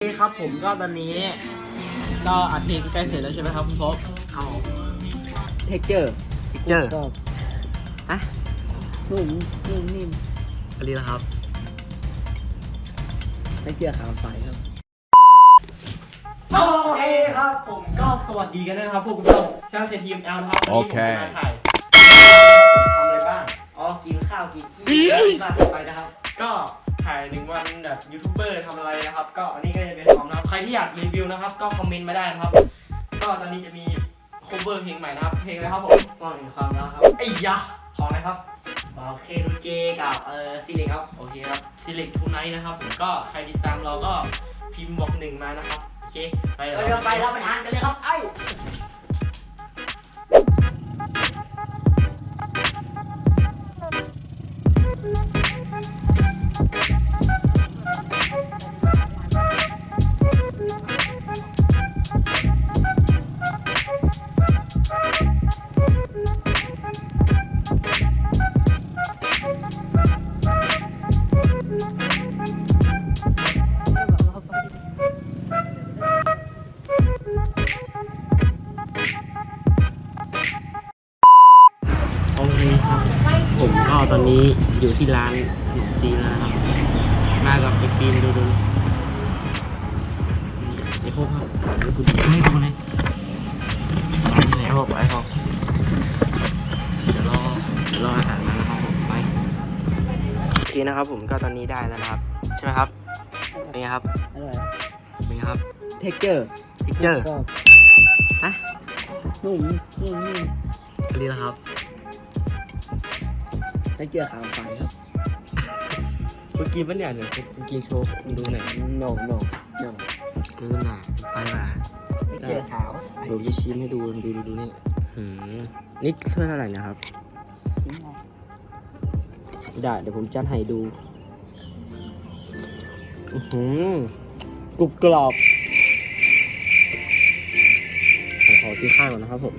โอเคครับผมก็ตอนนี้ก็อัดเพลงใกล้เสร็จแล้วใช่ไหมครับคุณพบเอาเทคเจอร์เจอก็อะนุ่มนุ่มนิ่มอันนี้นะครับเทคเจอร์ขาวใสครับโอเคครับผมก็สวัสดีกันด้วยนะครับพวกคุณผู้ชมช่างเชียร์ทีมแอลนะครับวันนี้ผมโอเคจะมาถ่ายทำอะไรบ้างอ๋อกินข้าวกินขี้มากไปนะครับ ก็ ถ่ายหนึ่งวันแบบยูทูบเบอร์ทำอะไรนะครับ ก็อันนี้ก็จะเป็นของนะครับใครที่อยากรีวิวนะครับ ก็คอมเมนต์มาได้นะครับ ก็ตอนนี้จะมี cover เพลงใหม่นะครับ เพลงอะไรครับผมมองเห็นความรักครับไอ้ยะของอะไรครับบอกเคดูเจกับเอ่อซีเล็กครับโอเคครับ select tonight นะครับผมก็ใครติดตามเราก็พิมพ์บอกหนึ่งมานะครับโอเคไปก็เดี๋ยวไปรับประทานกันเลยครับไอ้ โอเคครับ ผมก็ตอนนี้อยู่ที่ร้านขนมจีนแล้วนะครับ มากับไอปีนดูดูไอพวกครับเดี๋ยวกูดูให้ดูเลยไอพวกไอพวกเดี๋ยวรอรออาหารมานะครับผมไปโอเคนะครับ ผมก็ตอนนี้ได้แล้วนะครับ ใช่ไหมครับเป็นไงครับอร่อยเป็นไงครับเทคเจอร์พิกเจอร์ก็ฮะนุ่มนุ่มนิ่มอันนี้นะครับ เทคเจอร์ขาวใสครับคุณกินปะเนี่ยเดี๋ยวคุณกินโชว์คุณดูหน่อย no no no ดูหน่อยไปมาเทคเจอร์ขาวใสเดี๋ยวจะชิมให้ดูดูดูดูนี่หืมนี่เท่าไหร่นะครับ ได้เดี๋ยวผมจัดให้ดูอือหือกรุบกรอบผมขอกินข้าวก่อนนะครับผม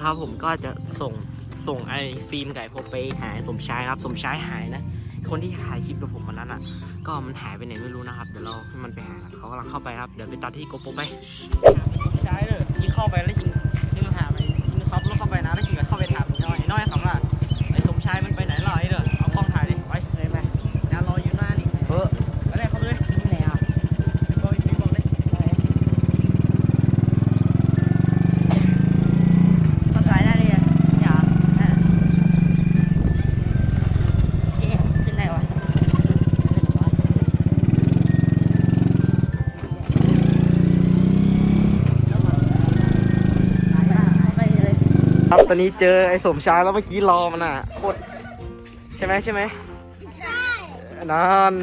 นะครับ ผมก็จะส่งส่งไอ้ฟิล์มไก่พบไปหาสมชายครับ สมชายหายนะ คนที่ถ่ายคลิปกับผมวันนั้นอะ ก็มันหายไปไหนไม่รู้นะครับ เดี๋ยวเราให้มันไปหาเขากำลังเข้าไปครับ เดี๋ยวไปตัดที่โกโปไปสมชายเลยยิงเข้าไปแล้วยิงยิงหาไปยิงครับแล้วเข้าไปนะแล้วยิงเข้าไปถามน้อยน้อยคำว่าไอ้สมชายมันไปไหนลอไอ้เด้อเอากล้อ ครับตอนนี้เจอไอ้สมชายแล้วเมื่อกี้รอมันอะโคตรใช่ไหมใช่ไหมใช่นั่น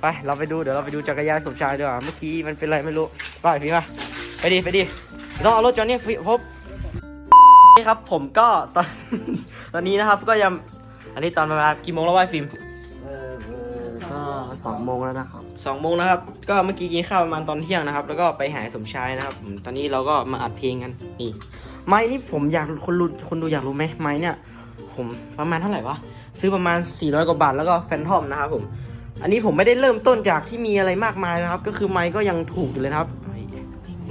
ไปเราไปดูเดี๋ยวเราไปดูจักรยานสมชายดีกว่าเมื่อกี้มันเป็นอะไรไม่รู้ไปพี่มาไปดิไปดิต้องเอารถจอดนี่พบนี่ครับผมก็ตอนตอนนี้นะครับก็ยังอันนี้ตอนประมาณกี่โมงแล้ววะฟิล์มเออเออ ก็สองโมงแล้วนะครับสองโมงนะครับ ก็เมื่อกี้กินข้าวประมาณตอนเที่ยงนะครับ แล้วก็ไปหาสมชายนะครับอืมตอนนี้เราก็มาอัดเพลงกันนี่ไม้นี่ผมอยากคนรู้คนดูอยากรู้ไหมไม้เนี่ย ผมประมาณเท่าไหร่วะซื้อประมาณ 400 กว่าบาทแล้วก็แฟนทอมนะครับผม อันนี้ผมไม่ได้เริ่มต้นจากที่มีอะไรมากมายนะครับ ก็คือไม้ก็ยังถูกอยู่เลยนะครับ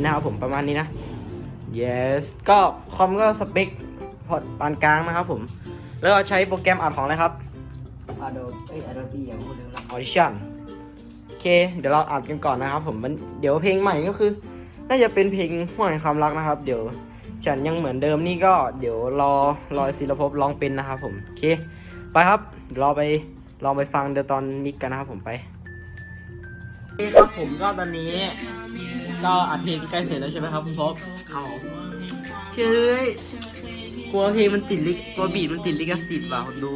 นะครับผมประมาณนี้นะ yes ก็คอมก็สเปคพอร์ตปานกลางนะครับผม แล้วก็ใช้โปรแกรมอัดของอะไรครับ อะโดเอ้ยอะโดบีอย่างพูดถึงละ Audition โอเค เดี๋ยวเราอัดกันก่อนนะครับ ผมมันเดี๋ยวเพลงใหม่ก็คือ น่าจะเป็นเพลงห่วงแห่งความรักนะครับ เดี๋ยวฉันยังเหมือนเดิมนี่ก็เดี๋ยวรอรอศิลภพร้องเป็นนะครับผมโอเค ไปครับเดี๋ยวเราไปลองไปฟังเดี๋ยวตอนมิกกันนะครับผมไปโอเคครับผมก็ตอนนี้ ก็อัดเพลงใกล้เสร็จแล้วใช่ไหมครับคุณพบเขาเชื่อ กลัวเพลงมันติดลิขกลัวบีทมันติดลิขสิทธิ์ว่ะคนดู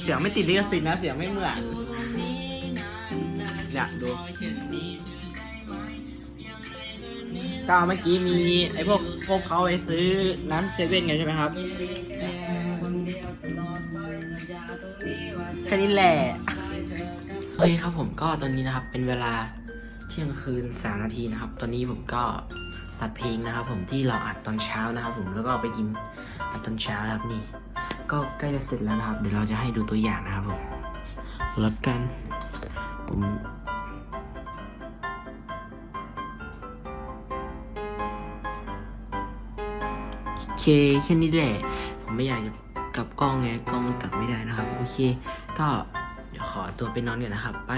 เสียงไม่ติดลิขสิทธิ์นะ เสียงไม่เหมือนเนี่ยดูก็เมื่อกี้มีไอ้พวกพวกเขาไปซื้อน้ำเซเว่นกันใช่ไหมครับแค่นี้แหละโอเคครับผมก็ตอนนี้นะครับเป็นเวลาเที่ยงคืนสามนาทีนะครับ ตอนนี้ผมก็ ตัดเพลงนะครับ ผมที่เราอัดตอนเช้านะครับ ผมแล้วก็ไปกินอัดตอนเช้านะครับนี่ ก็ใกล้จะเสร็จแล้วนะครับ เดี๋ยวเราจะให้ดูตัวอย่างนะครับผมรับกันผมโอเคแค่นี้แหละ ผมไม่อยากจะกลับกล้องไงกล้องมันกลับไม่ได้นะครับ โอเค ก็เดี๋ยวขอตัวไปนอนก่อนนะครับ ไป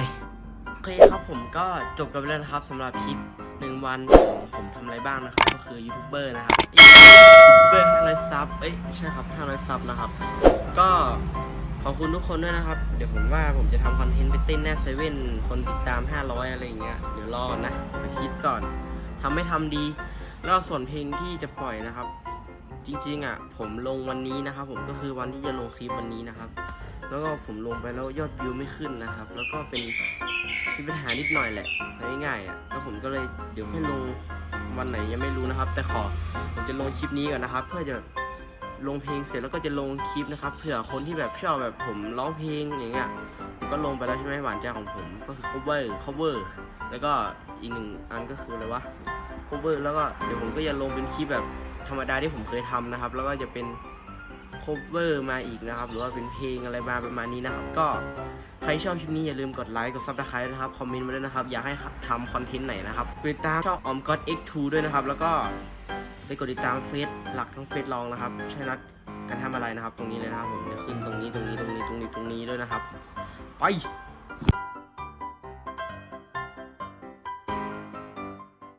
โอเคครับผมก็จบกันไปแล้วนะครับสำหรับคลิป หนึ่งวันของผมทำอะไรบ้างนะครับ ก็คือยูทูบเบอร์นะครับยูทูบเบอร์ห้าร้อยซับเอ้ยใช่ครับห้าร้อยซับนะครับ ก็ขอบคุณทุกคนด้วยนะครับ เดี๋ยวผมว่าผมจะทำคอนเทนต์ไปเต้นแน่เซเว่นคนติดตาม 500 อะไรอย่างเงี้ย เดี๋ยวรอนะไปคิดก่อนทำไม่ทำดี แล้วส่วนเพลงที่จะปล่อยนะครับ จริงๆอะผมลงวันนี้นะครับ ผมก็คือวันที่จะลงคลิปวันนี้นะครับ แล้วก็ผมลงไปแล้วยอดวิวไม่ขึ้นนะครับ แล้วก็เป็นมีปัญหานิดหน่อยแหละง่ายๆอะแล้วผมก็เลยเดี๋ยวค่อยลงวันไหนยังไม่รู้นะครับ แต่ขอผมจะลงคลิปนี้ก่อนนะครับ เพื่อจะลงเพลงเสร็จแล้วก็จะลงคลิปนะครับเผื่อคนที่แบบชอบแบบผมร้องเพลงอย่างเงี้ยก็ลงไปแล้วใช่ไหมหวานใจของผมก็คือ cover cover แล้วก็อีกหนึ่งอันก็คืออะไรวะ cover แล้วก็เดี๋ยวผมก็จะลงเป็นคลิปแบบธรรมดาที่ผมเคยทำนะครับ แล้วก็จะเป็น โคเวอร์มาอีกนะครับ หรือว่าเป็นเพลงอะไรมาประมาณนี้นะครับ ก็ใครชอบคลิปนี้อย่าลืมกดไลค์กดซับสไครต์นะครับคอมเมนต์มาด้วยนะครับ อยากให้ทำคอนเทนต์ไหนนะครับกดติดตามช่องออมก็ x2 ด้วยนะครับ แล้วก็ไปกดติดตามเฟซหลักทั้งเฟซรองนะครับใช้นัดกันทำอะไรนะครับ ตรงนี้เลยนะครับผมจะขึ้นตรงนี้ตรงนี้ตรงนี้ตรงนี้ตรงนี้ด้วยนะครับ ไป